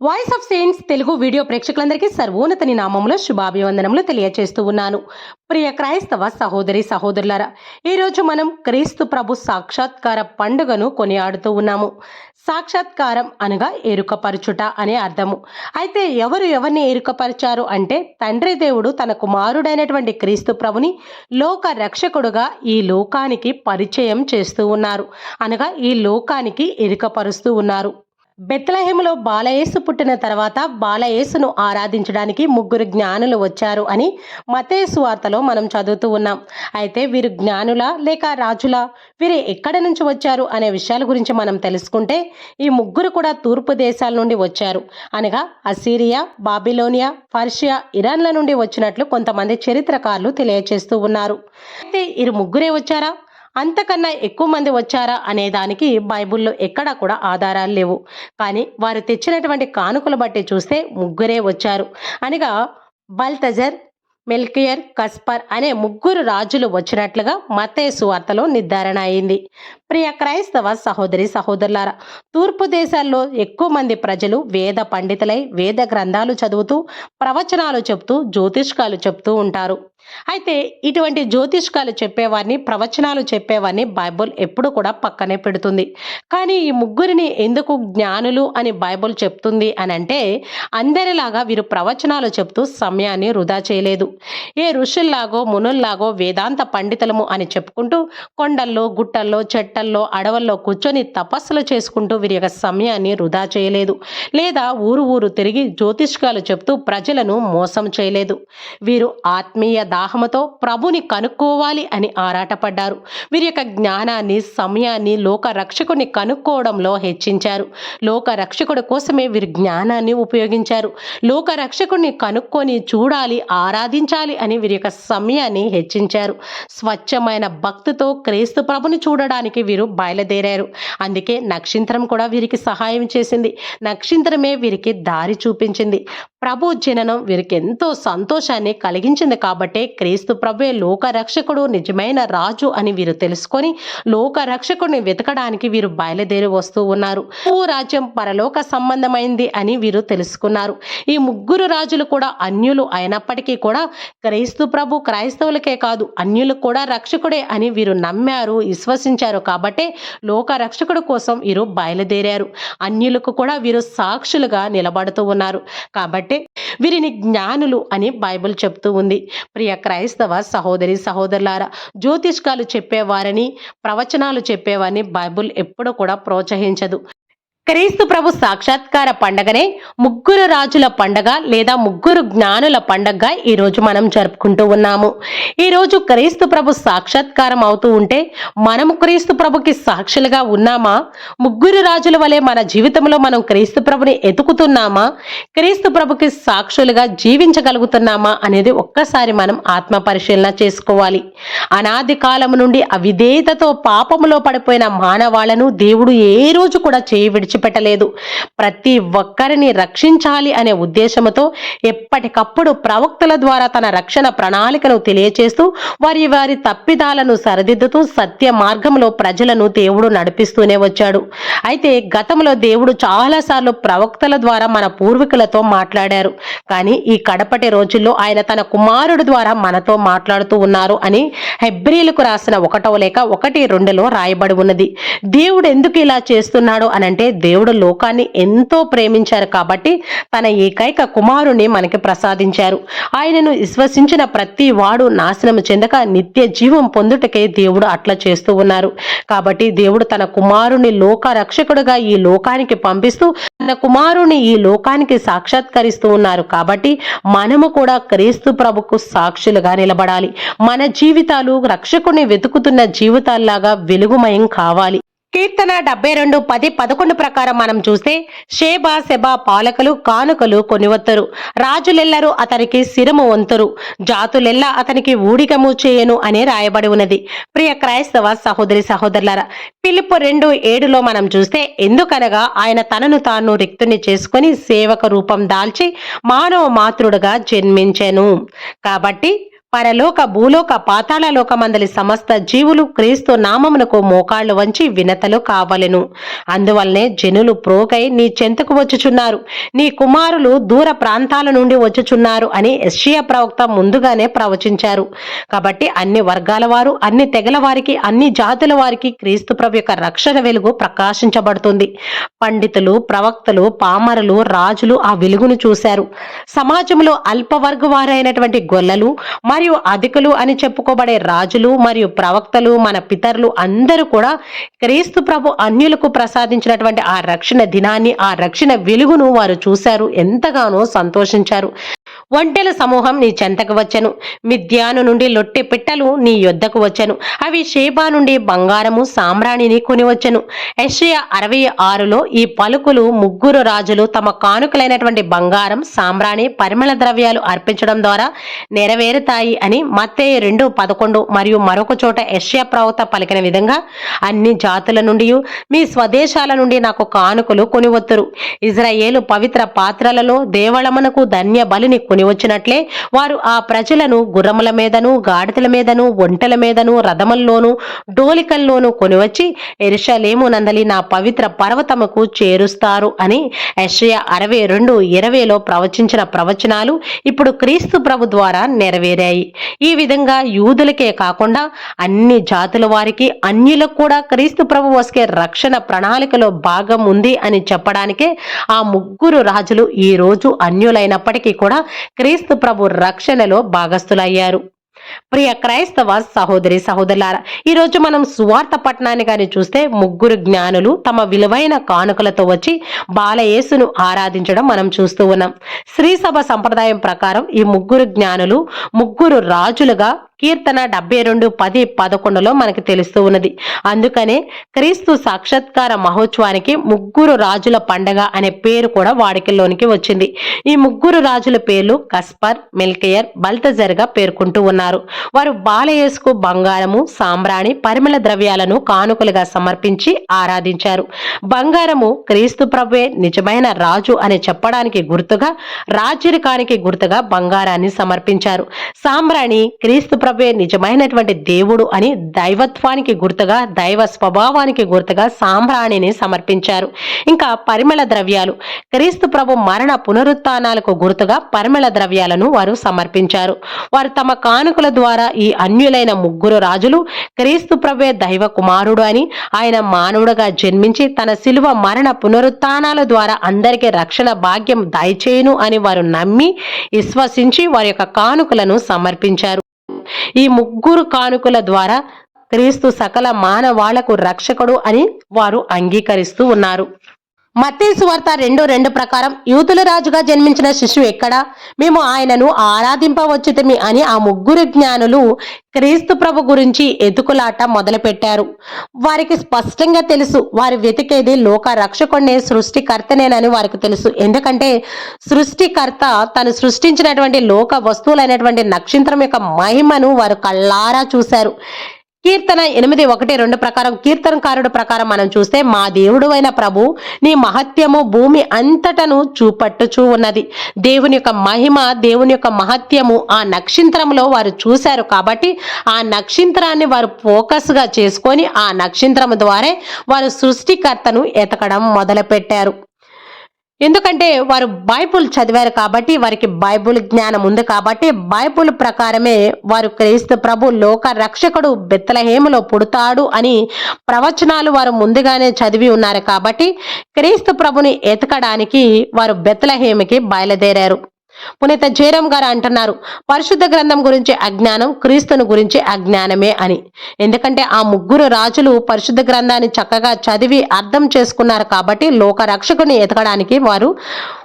Voice of Saints Telugu video ప్రేక్షకులందరికీ సర్వోన్నతని నామములో శుభాభివందనములు తెలియజేస్తూ ఉన్నాను. ప్రియ క్రైస్తవ సహోదరి సహోదరులారా ఈరోజు మనం క్రీస్తు ప్రభు సాక్షాత్కార పండుగను కొనియాడుతూ ఉన్నాము. సాక్షాత్కారం అనగా ఎరుకపరచుట అనే అర్థము. అయితే ఎవరు ఎవరిని ఎరుకపరిచారు అంటే తండ్రి దేవుడు తన కుమారుడైనటువంటి క్రీస్తు ప్రభుని లోక రక్షకుడుగా ఈ లోకానికి పరిచయం చేస్తూ ఉన్నారు. అనగా ఈ లోకానికి ఎరుకపరుస్తూ ఉన్నారు. బెత్లహేములో బాలయేసు పుట్టిన తర్వాత బాలయేసును ఆరాధించడానికి ముగ్గురు జ్ఞానులు వచ్చారు అని మతేసు వార్తలో మనం చదువుతూ ఉన్నాం. అయితే వీరు జ్ఞానులా లేక రాజులా? వీరు ఎక్కడి నుంచి వచ్చారు అనే విషయాల గురించి మనం తెలుసుకుంటే ఈ ముగ్గురు కూడా తూర్పు దేశాల నుండి వచ్చారు. అనగా అసీరియా బాబిలోనియా పర్షియా ఇరాన్ల నుండి వచ్చినట్లు కొంతమంది చరిత్రకారులు తెలియజేస్తూ ఉన్నారు. అయితే వీరు ముగ్గురే వచ్చారా? అంతకన్నా ఎక్కువ మంది వచ్చారా అనే దానికి బైబిల్లో ఎక్కడా కూడా ఆధారాలు లేవు. కానీ వారు తెచ్చినటువంటి కానుకలు బట్టి చూస్తే ముగ్గురే వచ్చారు. అనగా బల్తజర్ మెల్కియర్ కస్పర్ అనే ముగ్గురు రాజులు వచ్చినట్లుగా మతేసు వార్తలో నిర్ధారణ అయింది. ప్రియ క్రైస్తవ సహోదరి సహోదరులారా తూర్పు దేశాల్లో ఎక్కువ మంది ప్రజలు వేద పండితులై వేద గ్రంథాలు చదువుతూ ప్రవచనాలు చెప్తూ జ్యోతిష్కాలు చెప్తూ ఉంటారు. అయితే ఇటువంటి జ్యోతిష్కాలు చెప్పేవారిని ప్రవచనాలు చెప్పేవారిని బైబుల్ ఎప్పుడు కూడా పక్కనే పెడుతుంది. కానీ ఈ ముగ్గురిని ఎందుకు జ్ఞానులు అని బైబుల్ చెప్తుంది అని అంటే అందరిలాగా వీరు ప్రవచనాలు చెప్తూ సమయాన్ని వృధా చేయలేదు. ఏ ఋషుల్లాగో మునుల్లాగో వేదాంత పండితులము అని చెప్పుకుంటూ కొండల్లో గుట్టల్లో చెట్టల్లో అడవుల్లో కూర్చొని తపస్సులు చేసుకుంటూ వీరి యొక్క సమయాన్ని వృధా చేయలేదు. లేదా ఊరు ఊరు తిరిగి జ్యోతిష్కాలు చెప్తూ ప్రజలను మోసం చేయలేదు. వీరు ఆత్మీయ దాహముతో ప్రభుని కనుక్కోవాలి అని ఆరాటపడ్డారు. వీరి యొక్క జ్ఞానాన్ని సమయాన్ని లోక రక్షకుని కనుక్కోవడంలో హెచ్చించారు. లోక రక్షకుడి కోసమే వీరు జ్ఞానాన్ని ఉపయోగించారు. లోక రక్షకుడిని కనుక్కొని చూడాలి ఆరాధించాలి అని వీరి యొక్క సమయాన్ని హెచ్చించారు. స్వచ్ఛమైన భక్తితో క్రీస్తు ప్రభుని చూడడానికి వీరు బయలుదేరారు. అందుకే నక్షత్రం కూడా వీరికి సహాయం చేసింది. నక్షత్రమే వీరికి దారి చూపించింది. ప్రభు జననం వీరికి ఎంతో సంతోషాన్ని కలిగించింది కాబట్టే క్రీస్తు ప్రభువే లోకరక్షకుడు నిజమైన రాజు అని వీరు తెలుసుకొని లోకరక్షకుడిని వెతకడానికి వీరు బయలుదేరి వస్తూ ఉన్నారు. ఓ రాజ్యం పరలోక సంబంధమైంది అని వీరు తెలుసుకున్నారు. ఈ ముగ్గురు రాజులు కూడా అన్యులు అయినప్పటికీ కూడా క్రైస్తు ప్రభు క్రైస్తవులకే కాదు అన్యులు కూడా రక్షకుడే అని వీరు నమ్మారు విశ్వసించారు కాబట్టే లోక రక్షకుడు కోసం వీరు బయలుదేరారు. అన్యులకు కూడా వీరు సాక్షులుగా నిలబడుతూ ఉన్నారు. కాబట్టే వీరిని జ్ఞానులు అని బైబిల్ చెప్తూ ఉంది. ప్రియ క్రైస్తవ సహోదరి సహోదరులారా జ్యోతిష్కాలు చెప్పేవారని ప్రవచనాలు చెప్పేవారిని బైబిల్ ఎప్పుడూ కూడా ప్రోత్సహించదు. క్రీస్తు ప్రభు సాక్షాత్కార పండగనే ముగ్గురు రాజుల పండగ లేదా ముగ్గురు జ్ఞానుల పండగగా ఈరోజు మనం జరుపుకుంటూ ఉన్నాము. ఈరోజు క్రీస్తు ప్రభు సాక్షాత్కారం అవుతూ ఉంటే మనము క్రీస్తు ప్రభుకి సాక్షులుగా ఉన్నామా? ముగ్గురు రాజుల వలె మన జీవితంలో మనం క్రీస్తు ప్రభుని ఎతుకుతున్నామా క్రీస్తు ప్రభుకి సాక్షులుగా జీవించగలుగుతున్నామా అనేది ఒక్కసారి మనం ఆత్మ పరిశీలన చేసుకోవాలి. అనాది కాలం నుండి అవిధేయతతో పాపములో పడిపోయిన మానవాళ్ళను దేవుడు ఏ రోజు కూడా చేయి విడిచిపెట్టలేదు. ప్రతి ఒక్కరిని రక్షించాలి అనే ఉద్దేశంతో ఎప్పటికప్పుడు ప్రవక్తల ద్వారా తన రక్షణ ప్రణాళికను తెలియచేస్తూ వారి వారి తప్పిదాలను సరిదిద్దుతూ సత్య మార్గంలో ప్రజలను దేవుడు నడిపిస్తూనే వచ్చాడు. అయితే గతంలో దేవుడు చాలాసార్లు ప్రవక్తల ద్వారా మన పూర్వీకులతో మాట్లాడారు. కానీ ఈ కడపటి రోజుల్లో ఆయన తన కుమారుడు ద్వారా మనతో మాట్లాడుతూ ఉన్నారు అని హెబ్రిలకు రాసిన ఒకటవ లేక ఒకటి రెండులో రాయబడి ఉన్నది. దేవుడు ఎందుకు ఇలా చేస్తున్నాడు అనంటే దేవుడు లోకాన్ని ఎంతో ప్రేమించారు కాబట్టి తన ఏకైక కుమారుని మనకి ప్రసాదించారు. ఆయనను విశ్వసించిన ప్రతి వాడు నాశనం చెందక నిత్య జీవం పొందుటకే దేవుడు అట్లా చేస్తూ ఉన్నారు. కాబట్టి దేవుడు తన కుమారుని లోక రక్షకుడుగా ఈ లోకానికి పంపిస్తూ తన కుమారుని ఈ లోకానికి సాక్షాత్కరిస్తూ ఉన్నారు. కాబట్టి మనము కూడా క్రీస్తు ప్రభుకు సాక్షులుగా నిలబడాలి. మన జీవితాలు రక్షకుని వెతుకుతున్న జీవితాల్లాగా వెలుగుమయం కావాలి. కీర్తన డెబ్బై రెండు పది పదకొండు ప్రకారం మనం చూస్తే షేబా సెబా పాలకులు కానుకలు కొనివత్తరు. రాజులెల్లరూ అతనికి శిరము వంతురు. జాతులెల్లా అతనికి ఊడిగము చేయను అని రాయబడి ఉన్నది. ప్రియ క్రైస్తవ సహోదరి సహోదరులరా పిలుపు రెండు ఏడులో మనం చూస్తే ఎందుకనగా ఆయన తనను తాను రిక్తుని చేసుకొని సేవక రూపం దాల్చి మానవ మాతృడుగా జన్మించెను. కాబట్టి పరలోక భూలోక పాతాళ లోకమందలి సమస్త జీవులు క్రీస్తు నామమునకు మోకాళ్ళు వంచి వినతలు కావలెను. అందువల్లనే జనులు ప్రోగై నీ చెంతకు వచ్చుచున్నారు. నీ కుమారులు దూర ప్రాంతాల నుండి వచ్చుచున్నారు అని ఎస్షియా ప్రవక్త ముందుగానే ప్రవచించారు. కాబట్టి అన్ని వర్గాల వారు అన్ని తెగల వారికి అన్ని జాతుల వారికి క్రీస్తు ప్రభు యొక్క రక్షణ వెలుగు ప్రకాశించబడుతుంది. పండితులు ప్రవక్తలు పామరులు రాజులు ఆ వెలుగును చూశారు. సమాజంలో అల్పవర్గ వారైనటువంటి గొల్లలు మరియు అధికులు అని చెప్పుకోబడే రాజులు మరియు ప్రవక్తలు మన పితరులు అందరూ కూడా క్రీస్తు ప్రభు అన్యులకు ప్రసాదించినటువంటి ఆ రక్షణ దినాన్ని ఆ రక్షణ వెలుగును వారు చూశారు ఎంతగానో సంతోషించారు. ఒంటెల సమూహం నీ చెంతకు వచ్చను. మిద్యాను నుండి లొట్టె పిట్టలు నీ యొద్దకు వచ్చను. అవి షేబా నుండి బంగారము సామ్రాణిని కొనివచ్చను. వచ్చెను అరవై ఆరులో ఈ పలుకులు ముగ్గురు రాజులు తమ కానుకలైనటువంటి బంగారం సామ్రాణి పరిమళ ద్రవ్యాలు అర్పించడం ద్వారా నెరవేరుతాయి అని మత్తే రెండు పదకొండు మరియు మరొక చోట యెషయా ప్రవక్త పలికిన విధంగా అన్ని జాతుల నుండి మీ స్వదేశాల నుండి నాకు కానుకలు కొనివత్తురు. ఇజ్రాయేలు పవిత్ర పాత్రలలో దేవళమనకు ధన్య బలిని వచ్చినట్లే వారు ఆ ప్రజలను గుర్రముల మీదను గాడిదల మీదను ఒంటెల మీదను రథముల్లోనూ డోలికల్లోనూ కొనివచ్చి ఎరుషలేము నందలి నా పవిత్ర పర్వతముకు చేరుస్తారు అని యెషయా అరవై రెండు ఇరవైలో ప్రవచించిన ప్రవచనాలు ఇప్పుడు క్రీస్తు ప్రభు ద్వారా నెరవేరాయి. ఈ విధంగా యూదులకే కాకుండా అన్ని జాతుల వారికి అన్యులకు కూడా క్రీస్తు ప్రభు వస్కే రక్షణ ప్రణాళికలో భాగం ఉంది అని చెప్పడానికే ఆ ముగ్గురు రాజులు ఈ రోజు అన్యులైనప్పటికీ కూడా క్రీస్తు ప్రభు రక్షణలో భాగస్థులయ్యారు. ప్రియ క్రైస్తవ సహోదరి సహోదరులారా ఈ రోజు మనం సువార్త పట్టణాన్ని కానీ చూస్తే ముగ్గురు జ్ఞానులు తమ విలువైన కానుకలతో వచ్చి బాలయేసును ఆరాధించడం మనం చూస్తూ ఉన్నాం. శ్రీ సభ సంప్రదాయం ప్రకారం ఈ ముగ్గురు జ్ఞానులు ముగ్గురు రాజులుగా కీర్తన డెబ్బై రెండు పది పదకొండులో మనకి తెలుస్తూ ఉన్నది. అందుకనే క్రీస్తు సాక్షాత్కార మహోత్సవానికి ముగ్గురు రాజుల పండగ అనే పేరు కూడా వాడికల్లోనికి వచ్చింది. ఈ ముగ్గురు రాజుల పేర్లు కస్పర్ మెల్కయర్ బల్తజర్గా పేర్కొంటూ ఉన్నారు. వారు బాలయేసుకు బంగారము సాంబ్రాణి పరిమళ ద్రవ్యాలను కానుకలుగా సమర్పించి ఆరాధించారు. బంగారము క్రీస్తు ప్రభువే నిజమైన రాజు అని చెప్పడానికి గుర్తుగా రాజరికానికి గుర్తుగా బంగారాన్ని సమర్పించారు. సాంబ్రాణి క్రీస్తు ప్రభువే నిజమైనటువంటి దేవుడు అని దైవత్వానికి గుర్తుగా దైవ స్వభావానికి గుర్తుగా సాంబ్రాణిని సమర్పించారు. ఇంకా పరిమళ ద్రవ్యాలు. క్రీస్తు ప్రభు మరణ పునరుత్నాలకు గుర్తుగా పరిమళ ద్రవ్యాలను వారు సమర్పించారు. వారు తమ కానుకల ద్వారా ఈ అన్యులైన ముగ్గురు రాజులు క్రీస్తు ప్రభే దైవ కుమారుడు అని ఆయన మానవుడుగా జన్మించి తన శిలువ మరణ పునరుత్నాల ద్వారా అందరికీ రక్షణ భాగ్యం దయచేయును అని వారు నమ్మి విశ్వసించి వారి యొక్క కానుకలను సమర్పించారు. ఈ ముగ్గురు కానుకల ద్వారా క్రీస్తు సకల మానవాళకు రక్షకుడు అని వారు అంగీకరిస్తూ ఉన్నారు. మత్తేసు వార్త రెండు రెండు ప్రకారం యూతుల రాజుగా జన్మించిన శిశువు ఎక్కడా? మేము ఆయనను ఆరాధింపవచ్చుతమి అని ఆ ముగ్గురు జ్ఞానులు క్రీస్తు ప్రభు గురించి ఎతుకులాట మొదలుపెట్టారు. వారికి స్పష్టంగా తెలుసు వారు వెతికేది లోక రక్షకుడినే సృష్టికర్తనేనని వారికి తెలుసు. ఎందుకంటే సృష్టికర్త తను సృష్టించినటువంటి లోక వస్తువులైనటువంటి నక్షత్రం యొక్క మహిమను వారు కళ్ళారా చూశారు. కీర్తన ఎనిమిది ఒకటి రెండు ప్రకారం కీర్తనకారుడు ప్రకారం మనం చూస్తే మా దేవుడు అయిన ప్రభు నీ మహత్యము భూమి అంతటను చూపట్టుచూ ఉన్నది. దేవుని యొక్క మహిమ దేవుని యొక్క మహత్యము ఆ నక్షత్రంలో వారు చూశారు కాబట్టి ఆ నక్షత్రాన్ని వారు ఫోకస్గా చేసుకొని ఆ నక్షత్రం ద్వారా వారు సృష్టికర్తను ఎతకడం మొదలుపెట్టారు. ఎందుకంటే వారు బైబుల్ చదివారు కాబట్టి వారికి బైబుల్ జ్ఞానం ఉంది కాబట్టి బైబుల్ ప్రకారమే వారు క్రీస్తు ప్రభు లోక రక్షకుడు బెత్తలహేములో పుడతాడు అని ప్రవచనాలు వారు ముందుగానే చదివి ఉన్నారు కాబట్టి క్రీస్తు ప్రభుని ఎతకడానికి వారు బెత్తలహేమికి బయలుదేరారు. పునీత జయరాం గారు అంటున్నారు పరిశుద్ధ గ్రంథం గురించి అజ్ఞానం క్రీస్తుని గురించి అజ్ఞానమే అని. ఎందుకంటే ఆ ముగ్గురు రాజులు పరిశుద్ధ గ్రంథాన్ని చక్కగా చదివి అర్థం చేసుకున్నారు కాబట్టి లోక రక్షకుని ఎతకడానికి వారు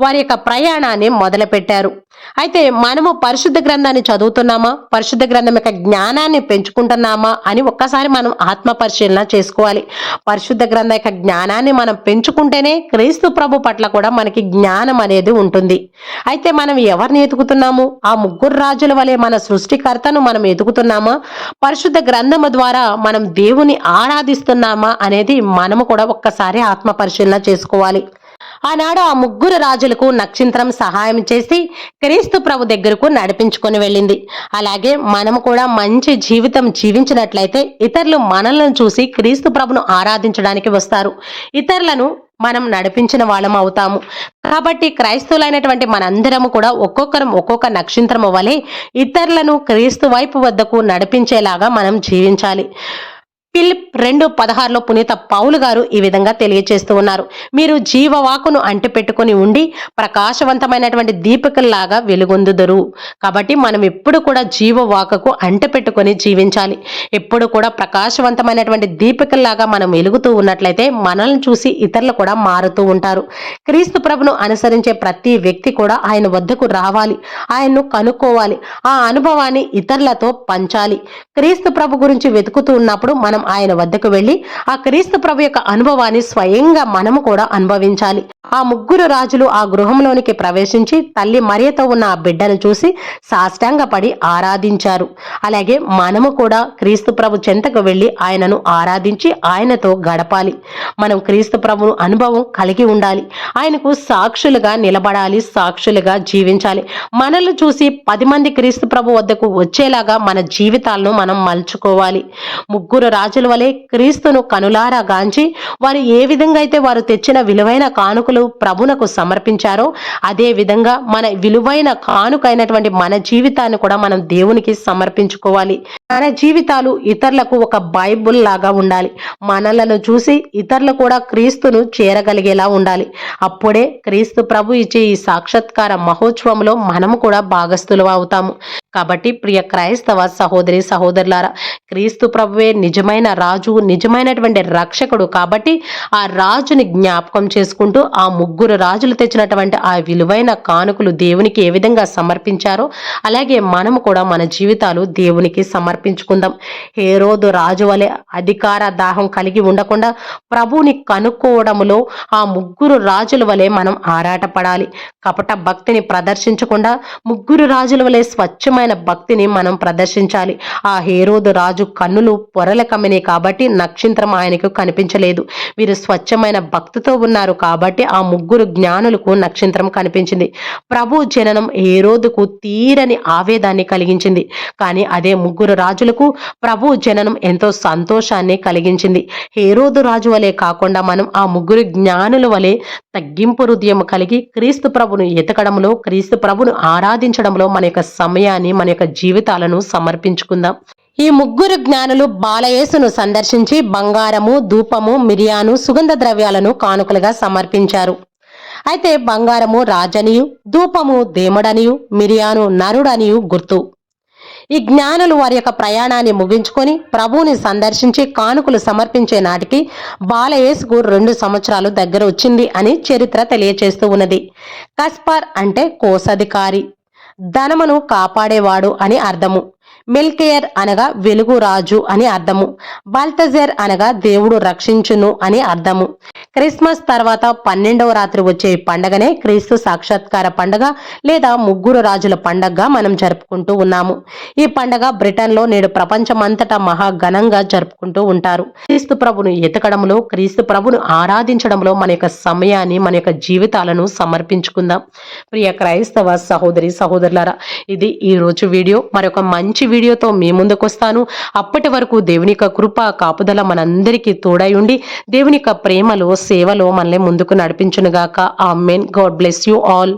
వారి యొక్క ప్రయాణాన్ని మొదలుపెట్టారు. అయితే మనము పరిశుద్ధ గ్రంథాన్ని చదువుతున్నామా? పరిశుద్ధ గ్రంథం యొక్క జ్ఞానాన్ని పెంచుకుంటున్నామా? అని ఒక్కసారి మనం ఆత్మ పరిశీలన చేసుకోవాలి. పరిశుద్ధ గ్రంథం యొక్క జ్ఞానాన్ని మనం పెంచుకుంటేనే క్రీస్తు ప్రభు పట్ల కూడా మనకి జ్ఞానం అనేది ఉంటుంది. అయితే మనం ఎవరిని ఎదుగుతున్నాము? ఆ ముగ్గురు రాజుల వలె మన సృష్టికర్తను మనం ఎతుకుతున్నామా పరిశుద్ధ గ్రంథము ద్వారా మనం దేవుని ఆరాధిస్తున్నామా? అనేది మనము కూడా ఒక్కసారి ఆత్మ పరిశీలన చేసుకోవాలి. ఆనాడు ఆ ముగ్గురు రాజులకు నక్షత్రం సహాయం చేసి క్రీస్తు ప్రభు దగ్గరకు నడిపించుకొని వెళ్ళింది. అలాగే మనం కూడా మంచి జీవితం జీవించినట్లయితే ఇతరులు మనల్ని చూసి క్రీస్తు ప్రభును ఆరాధించడానికి వస్తారు. ఇతరులను మనం నడిపించిన వాళ్ళం అవుతాము. కాబట్టి క్రైస్తవులైనటువంటి మనందరము కూడా ఒక్కొక్కరం ఒక్కొక్క నక్షత్రము వలె ఇతరులను క్రీస్తు వైపు వద్దకు నడిపించేలాగా మనం జీవించాలి. ఫిలిప్ రెండు పదహారులో పునీత పౌలు గారు ఈ విధంగా తెలియజేస్తూ ఉన్నారు. మీరు జీవవాకును అంటిపెట్టుకుని ఉండి ప్రకాశవంతమైనటువంటి దీపికల్లాగా వెలుగొందుదరు. కాబట్టి మనం ఎప్పుడు కూడా జీవవాకకు అంటిపెట్టుకొని జీవించాలి. ఎప్పుడు కూడా ప్రకాశవంతమైనటువంటి దీపికల్లాగా మనం వెలుగుతూ ఉన్నట్లయితే మనల్ని చూసి ఇతరులు కూడా మారుతూ ఉంటారు. క్రీస్తు ప్రభును అనుసరించే ప్రతి వ్యక్తి కూడా ఆయన వద్దకు రావాలి. ఆయన్ను కనుక్కోవాలి. ఆ అనుభవాన్ని ఇతరులతో పంచాలి. క్రీస్తు ప్రభు గురించి వెతుకుతూ ఉన్నప్పుడు మనం ఆయన వద్దకు వెళ్ళి ఆ క్రీస్తు ప్రభు యొక్క అనుభవాన్ని స్వయంగా మనము కూడా అనుభవించాలి. ఆ ముగ్గురు రాజులు ఆ గృహంలోనికి ప్రవేశించి తల్లి మరియతో ఉన్న ఆ బిడ్డను చూసి సాష్టాంగపడి ఆరాధించారు. అలాగే మనము కూడా క్రీస్తు ప్రభు చెంతకు వెళ్ళి ఆయనను ఆరాధించి ఆయనతో గడపాలి. మనం క్రీస్తు ప్రభును అనుభవం కలిగి ఉండాలి. ఆయనకు సాక్షులుగా నిలబడాలి సాక్షులుగా జీవించాలి. మనల్ని చూసి పది మంది క్రీస్తు ప్రభు వద్దకు వచ్చేలాగా మన జీవితాలను మనం మలుచుకోవాలి. ముగ్గురు రాజు రాజుల వలె క్రీస్తును కనులారా గాంచి వారు ఏ విధంగా అయితే వారు తెచ్చిన విలువైన కానుకలు ప్రభునకు సమర్పించారో అదే విధంగా మన విలువైన కానుకైనటువంటి మన జీవితాన్ని కూడా మనం దేవునికి సమర్పించుకోవాలి. మన జీవితాలు ఇతరులకు ఒక బైబుల్ లాగా ఉండాలి. మనలను చూసి ఇతరులు కూడా క్రీస్తును చేరగలిగేలా ఉండాలి. అప్పుడే క్రీస్తు ప్రభు ఇచ్చే ఈ సాక్షాత్కార మహోత్సవంలో మనము కూడా భాగస్థులు అవుతాము. కాబట్టి ప్రియ క్రైస్తవ సహోదరి సహోదరులారా క్రీస్తు ప్రభువే నిజమైన రాజు నిజమైనటువంటి రక్షకుడు. కాబట్టి ఆ రాజుని జ్ఞాపకం చేసుకుంటూ ఆ ముగ్గురు రాజులు తెచ్చినటువంటి ఆ విలువైన కానుకలు దేవునికి ఏ విధంగా సమర్పించారో అలాగే మనము కూడా మన జీవితాలు దేవునికి సమర్పించుకుందాం. హేరోదు రాజు వలె అధికార దాహం కలిగి ఉండకుండా ప్రభుని కనుక్కోవడములో ఆ ముగ్గురు రాజుల వలె మనం ఆరాటపడాలి. కపట భక్తిని ప్రదర్శించకుండా ముగ్గురు రాజుల వలె స్వచ్ఛమైన భక్తిని మనం ప్రదర్శించాలి. ఆ హేరోదు రాజు కన్నులు పొరల కమ్మినాయి కాబట్టి నక్షత్రం ఆయనకు కనిపించలేదు. వీరు స్వచ్ఛమైన భక్తితో ఉన్నారు కాబట్టి ఆ ముగ్గురు జ్ఞానులకు నక్షత్రం కనిపించింది. ప్రభు జననం హేరోదుకు తీరని ఆవేదాన్ని కలిగించింది. కానీ అదే ముగ్గురు రాజులకు ప్రభు జననం ఎంతో సంతోషాన్ని కలిగించింది. హేరోదు రాజు వలె కాకుండా మనం ఆ ముగ్గురు జ్ఞానుల వలె తగ్గింపు హృదయం కలిగి క్రీస్తు ప్రభును ఎతకడంలో క్రీస్తు ప్రభును ఆరాధించడంలో మన యొక్క సమయాన్ని మన యొక్క జీవితాలను సమర్పించుకుందాం. ఈ ముగ్గురు జ్ఞానులు బాలయేసును సందర్శించి బంగారము ధూపము మిరియాను సుగంధ ద్రవ్యాలను కానుకలుగా సమర్పించారు. అయితే బంగారము రాజనియు ధూపము దేముడనియు మిరియాను నరుడనియు గుర్తు. ఈ జ్ఞానులు వారి యొక్క ప్రయాణాన్ని ముగించుకొని ప్రభువుని సందర్శించి కానుకలు సమర్పించే నాటికి బాలయేసుకు రెండు సంవత్సరాలు దగ్గర వచ్చింది అని చరిత్ర తెలియచేస్తూ ఉన్నది. కస్పార్ అంటే కోసధికారి. ధనమును కాపాడేవాడు అని అర్థము. మిల్కేయర్ అనగా వెలుగు రాజు అని అర్థము. బల్తజర్ అనగా దేవుడు రక్షించును అని అర్థము. క్రిస్మస్ తర్వాత పన్నెండవ రాత్రి వచ్చే పండగనే క్రీస్తు సాక్షాత్కార పండగ లేదా ముగ్గురు రాజుల పండగగా మనం జరుపుకుంటూ ఉన్నాము. ఈ పండగ బ్రిటన్లో నేడు ప్రపంచమంతటా మహా ఘనంగా జరుపుకుంటూ ఉంటారు. క్రీస్తు ప్రభును ఎతకడంలో క్రీస్తు ప్రభును ఆరాధించడంలో మన యొక్క సమయాన్ని మన యొక్క జీవితాలను సమర్పించుకుందాం. ప్రియ క్రైస్తవ సహోదరి సహోదరులారా ఇది ఈ రోజు వీడియో. మరొక మంచి వీడియోతో మీ ముందుకు వస్తాను. అప్పటి వరకు దేవుని యొక్క కృప కాపుదల మనందరికీ తోడై ఉండి దేవుని యొక్క ప్రేమలో సేవలో మనల్ని ముందుకు నడిపించునుగాక. Amen God bless you all.